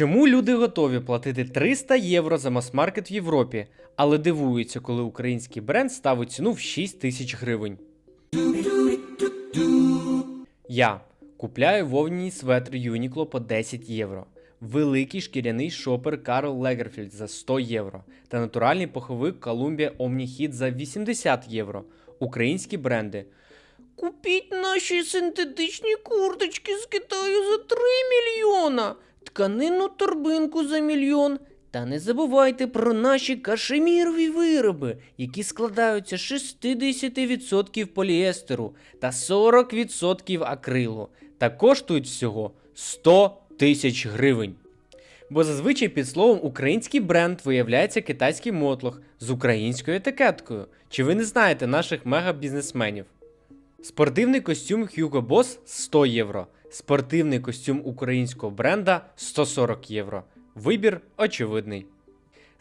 Чому люди готові платити 300 євро за мас-маркет в Європі, але дивуються, коли український бренд ставить ціну в 6 тисяч гривень? Я купляю вовняний светр Uniqlo по 10 євро, великий шкіряний шопер Карл Лагерфельд за 100 євро та натуральний пуховик Columbia Omni-Heat за 80 євро. Українські бренди. Купіть наші синтетичні курточки з Китаю за 3 мільйона, тканинну торбинку за мільйон. Та не забувайте про наші кашемірові вироби, які складаються з 60% поліестеру та 40% акрилу, та коштують всього 100 тисяч гривень. Бо зазвичай під словом український бренд виявляється китайський мотлох з українською етикеткою. Чи ви не знаєте наших мега-бізнесменів? Спортивний костюм Hugo Boss 100 євро. Спортивний костюм українського бренда 140 євро. Вибір очевидний.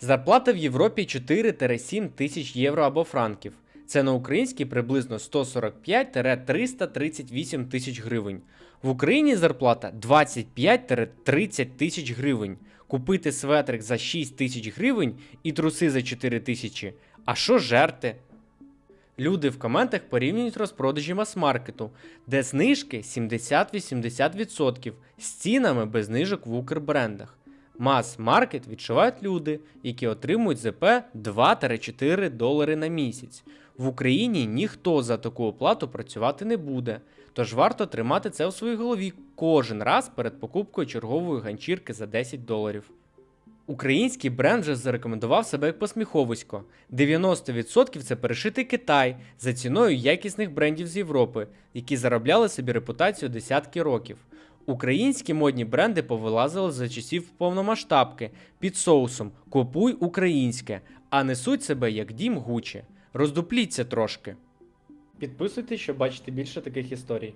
Зарплата в Європі 4-7 тисяч євро або франків. Це на український приблизно 145-338 тисяч гривень. В Україні зарплата 25-30 тисяч гривень. Купити светрик за 6 тисяч гривень і труси за 4 тисячі. А що жерти? Люди в коментах порівнюють розпродажі мас-маркету, де знижки 70-80% з цінами без знижок в укрбрендах. Мас-маркет відчувають люди, які отримують ЗП 2-4 долари на місяць. В Україні ніхто за таку оплату працювати не буде, тож варто тримати це у своїй голові кожен раз перед покупкою чергової ганчірки за 10 доларів. Український бренд вже зарекомендував себе як посміховисько. 90% це перешитий Китай за ціною якісних брендів з Європи, які заробляли собі репутацію десятки років. Українські модні бренди повилазили за часів повномасштабки під соусом Купуй українське, а несуть себе як дім Гучі. Роздупліться трошки. Підписуйтесь, щоб бачити більше таких історій.